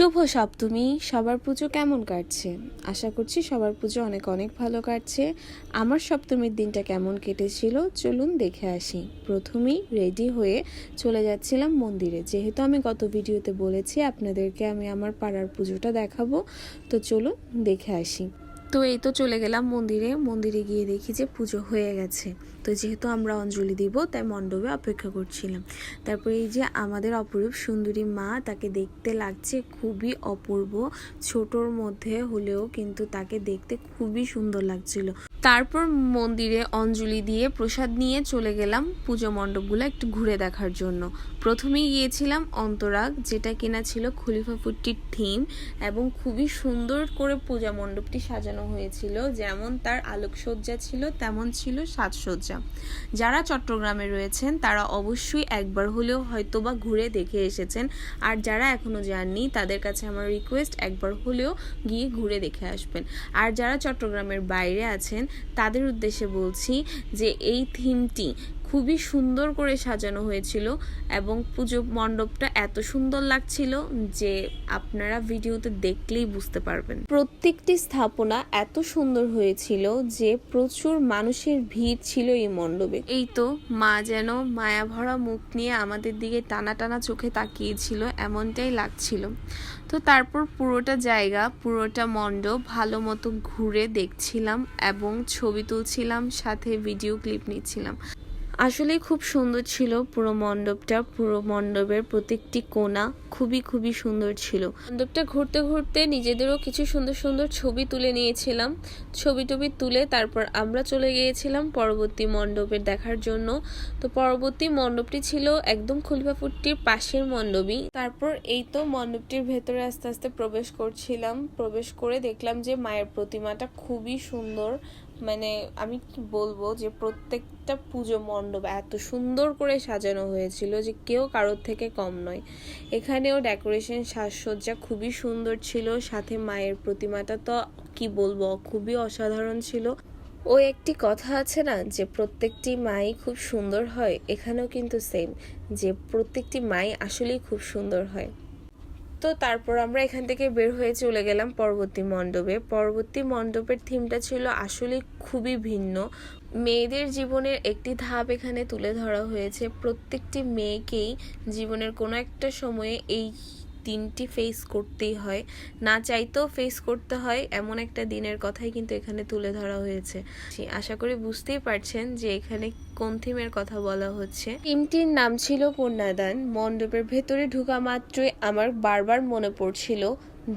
শুভ সপ্তমী। সবার পুজো কেমন কাটছে? আশা করছি সবার পুজো অনেক অনেক ভালো কাটছে। আমার সপ্তমীর দিনটা কেমন কেটেছিল? চলুন দেখে আসি। প্রথমেই রেডি হয়ে চলে যাচ্ছিলাম মন্দিরে। যেহেতু আমি গত ভিডিওতে বলেছি আপনাদেরকে আমি আমার পাড়ার পুজোটা দেখাবো, তো চলুন দেখে আসি। তো এই তো চলে গেলাম মন্দিরে। মন্দিরে গিয়ে দেখি যে পুজো হয়ে গেছে। তো যেহেতু আমরা অঞ্জলি দিব, তাই মণ্ডপে অপেক্ষা করছিলাম। তারপরে এই যে আমাদের অপরূপ সুন্দরী মা, তাকে দেখতে লাগছে খুবই অপূর্ব। ছোটোর মধ্যে হলেও কিন্তু তাকে দেখতে খুবই সুন্দর লাগছিল। তারপর মন্দিরে অঞ্জলি দিয়ে প্রসাদ নিয়ে চলে গেলাম পুজো মণ্ডপগুলো একটু ঘুরে দেখার জন্য। প্রথমেই গিয়েছিলাম অন্তরাগ, যেটা কিনা ছিল খলিফা ফুটটির থিম এবং খুবই সুন্দর করে পূজা মণ্ডপটি সাজানো হয়েছিল। যেমন তার আলোকসজ্জা ছিল, তেমন ছিল সাজসজ্জা। যারা চট্টগ্রামে রয়েছেন, তারা অবশ্যই একবার হলেও হয়তোবা ঘুরে দেখে এসেছেন। আর যারা এখনও যাননি, তাদের কাছে আমার রিকোয়েস্ট একবার হলেও গিয়ে ঘুরে দেখে আসবেন। আর যারা চট্টগ্রামের বাইরে আছেন, তাদের উদ্দেশ্যে বলছি যে এই থিমটি খুবই সুন্দর করে সাজানো হয়েছিল এবং পুজো মণ্ডপটা এত সুন্দর লাগছিল যে আপনারা ভিডিওতে দেখলেই বুঝতে পারবেন। প্রত্যেকটি স্থাপনা এত সুন্দর হয়েছিল যে প্রচুর মানুষের ভিড় ছিল এই মণ্ডপে। এই তো মা যেন মায়া ভরা মুখ নিয়ে আমাদের দিকে টানা টানা চোখে তাকিয়েছিল, এমনটাই লাগছিল। তো তারপর পুরোটা জায়গা, পুরোটা মণ্ডপ ভালো মতো ঘুরে দেখছিলাম এবং ছবি তুলছিলাম, সাথে ভিডিও ক্লিপ নিচ্ছিলাম। আসলেই খুব সুন্দর ছিল পুরো মণ্ডপটা, পুরো মণ্ডপের প্রত্যেকটি কোণা খুবই খুবই সুন্দর ছিল। মণ্ডপটা ঘুরতে ঘুরতে নিজেদেরও কিছু সুন্দর সুন্দর ছবি তুলে নিয়েছিলাম। ছবি টবি তুলে তারপর আমরা চলে গিয়েছিলাম পরবর্তী মণ্ডপের দেখার জন্য। তো পরবর্তী মণ্ডপটি ছিল একদম খুলিফাপুরটির পাশের মণ্ডপই। তারপর এই তো মণ্ডপটির ভেতরে আস্তে আস্তে প্রবেশ করছিলাম। প্রবেশ করে দেখলাম যে মায়ের প্রতিমাটা খুবই সুন্দর। মানে আমি কি বলব যে প্রত্যেকটা পুজো মণ্ডপ এত সুন্দর করে সাজানো হয়েছিল যে কেউ কারোর থেকে কম নয়। এখানেও ডেকোরেশন সাজসজ্জা খুবই সুন্দর ছিল, সাথে মায়ের প্রতিমাটা তো কি বলব, খুবই অসাধারণ ছিল। ও একটি কথা আছে না যে প্রত্যেকটি মাই খুব সুন্দর হয়, এখানেও কিন্তু সেম যে প্রত্যেকটি মাই আসলেই খুব সুন্দর হয়। তো তারপর আমরা এখান থেকে বের হয়ে চলে গেলাম পরবর্তী মণ্ডপে। পরবর্তী মণ্ডপের থিমটা ছিল আসলে খুবই ভিন্ন। মেয়েদের জীবনের একটি ধাপ এখানে তুলে ধরা হয়েছে। প্রত্যেকটি মেয়েকেই জীবনের কোনো একটা সময়ে এই দিনটি ফেস করতেই হয়। না চাইতেও ফেস করতে হয়, এমন একটা দিনের কথাই কিন্তু এখানে তুলে ধরা হয়েছে। আশা করি বুঝতেই পারছেন যে এখানে কোন থিমের কথা বলা হচ্ছে। থিমটির নাম ছিল কন্যাদান মণ্ডপের ভেতরে ঢুকা মাত্রই আমার বারবার মনে পড়ছিল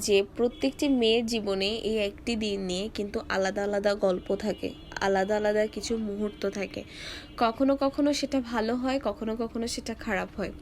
যে প্রত্যেকটি মেয়ের জীবনে এই একটি দিন নিয়ে কিন্তু আলাদা আলাদা গল্প থাকে, আলাদা আলাদা কিছু মুহূর্ত থাকে। কখনো কখনো সেটা ভালো হয়, কখনো কখনো সেটা খারাপ হয়।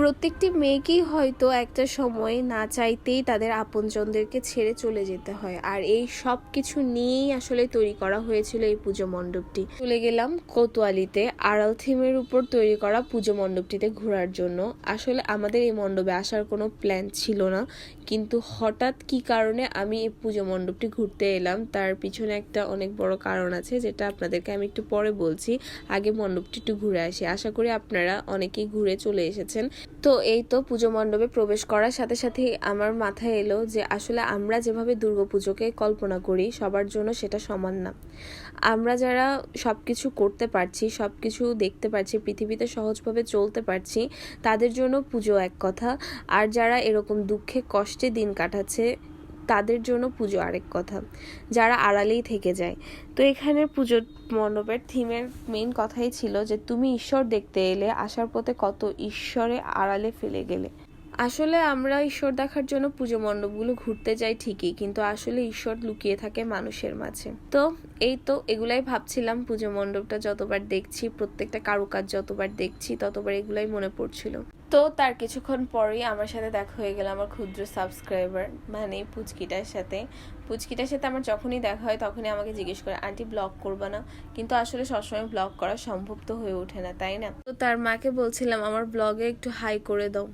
প্রত্যেকটি মেয়েকেই হয়তো একটা সময় না চাইতেই তাদের আপনজনদেরকে ছেড়ে চলে যেতে হয়। আর এই সব কিছু নিয়েই আসলে তৈরি করা হয়েছিল এই পুজো মণ্ডপটি। চলে গেলাম কোতোয়ালিতে, আড়াল থিমের উপর তৈরি করা পুজো মণ্ডপটিতে ঘোরার জন্য। আসলে আমাদের এই মণ্ডপে আসার কোনো প্ল্যান ছিল না, কিন্তু হঠাৎ কি কারণে আমি এই পুজো মণ্ডপটি ঘুরতে এলাম, তার পিছনে একটা অনেক বড় কারণ আছে, যেটা আপনাদেরকে আমি একটু পরে বলছি। আগে মণ্ডপটি একটু ঘুরে আসি। আশা করি আপনারা অনেকেই ঘুরে চলে এসেছেন। তো এই তো পুজো মণ্ডপে প্রবেশ করার সাথে সাথে আমার মাথায় এলো যে আসলে আমরা যেভাবে দুর্গাপুজোকে কল্পনা করি, সবার জন্য সেটা সমান না। আমরা যারা সব কিছু করতে পারছি সব কিছু দেখতে পারছি, পৃথিবীতে সহজভাবে চলতে পারছি, তাদের জন্য পুজো এক কথা। আর যারা এরকম দুঃখে কষ্টে দিন কাটাচ্ছে তাদের জন্য পুজো আরেক কথা। যারা আড়ালেই থেকে যায়। তো এখানে পুজোর মণ্ডপের থিমের মেইন কথাই ছিল যে, তুমি ঈশ্বর দেখতে এলে আসার পথে কত ঈশ্বরে আড়ালে ফেলে গেলে। আসলে আমরা ঈশ্বর দেখার জন্য পুজো মণ্ডপগুলো ঘুরতে যাই ঠিকই, কিন্তু আসলে ঈশ্বর লুকিয়ে থাকে মানুষের মাঝে। তো এই তো এগুলাই ভাবছিলাম পুজো মণ্ডপটা যতবার দেখছি, প্রত্যেকটা কারুকাজ যতবার দেখছি ততবার এগুলাই মনে পড়ছিল। তো তার কিছুক্ষণ পরেই আমার সাথে দেখা হয়ে গেল আমার ক্ষুদ্র সাবস্ক্রাইবার মানে পুচকিটার সাথে। পুচকিটার সাথে আমার যখনই দেখা হয় তখনই আমাকে জিজ্ঞেস করে, আন্টি ব্লগ করবা না? কিন্তু আসলে সবসময় ব্লগ করা সম্ভব তো হয়ে ওঠে না, তাই না? তো তার মাকে বলছিলাম, আমার ব্লগে একটু হাই করে দাও।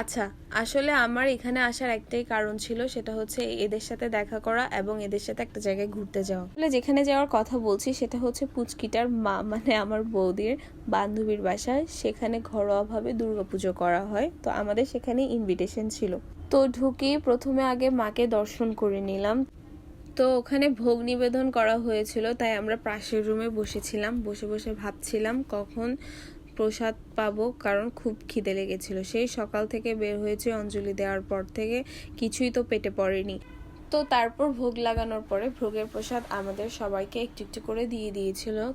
আচ্ছা আসলে আমার এখানে আসার একটাই কারণ ছিল, সেটা হচ্ছে এদের সাথে দেখা করা এবং এদের সাথে একটা জায়গায় ঘুরতে যাওয়া। আসলে যেখানে যাওয়ার কথা বলছি, সেটা হচ্ছে পুচকিটার মা মানে আমার বৌদির বান্ধবীর বাসায় সেখানে ঘরোয়াভাবে দুর্গাপুজো করা হয়। তো আমাদের সেখানে ইনভিটেশন ছিল। তো ঢুকেই প্রথমে আগে মাকে দর্শন করে নিলাম। তো ওখানে ভোগ নিবেদন করা হয়েছিল, তাই আমরা পাশের রুমে বসেছিলাম। বসে বসে ভাবছিলাম কখন প্রসাদ পাবো, কারণ খুব খিদে লেগেছিল। সেই সকাল থেকে বের হয়েছে অঞ্জলি দেওয়ার পর থেকে, কিছুই তো পেটে পড়েনি। তো তারপর ভোগ লাগানোর পরে ভোগের প্রসাদ আমাদের সবাইকে একটু একটু করে দিয়ে দিয়েছিল।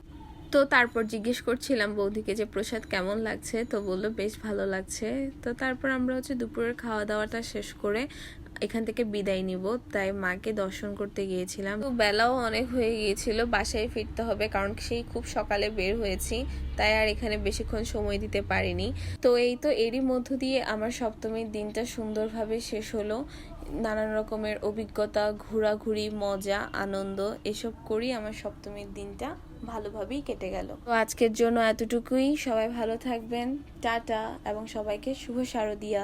তো তারপর জিজ্ঞেস করছিলাম বৌদিকে যে, প্রসাদ কেমন লাগছে? তো বলল, বেশ ভালো লাগছে। তো তারপর আমরা হচ্ছে দুপুরের খাওয়া দাওয়াটা শেষ করে এখান থেকে বিদায় নিব। তাই মাকে দর্শন করতে গিয়েছিলাম। তো বেলাও অনেক হয়ে গিয়েছিল, বাসায় ফিরতে হবে কারণ সেই খুব সকালে বের হয়েছি, তাই আর এখানে বেশিক্ষণ সময় দিতে পারিনি। তো এই তো এরই মধ্য দিয়ে আমার সপ্তমীর দিনটা সুন্দরভাবে শেষ হলো। নানান রকমের অভিজ্ঞতা, ঘোরাঘুরি, মজা, আনন্দ, এসব করি আমার সপ্তমীর দিনটা ভালোভাবেই কেটে গেল। তো আজকের জন্য এতটুকুই। সবাই ভালো থাকবেন। টাটা এবং সবাইকে শুভ শারদিয়া।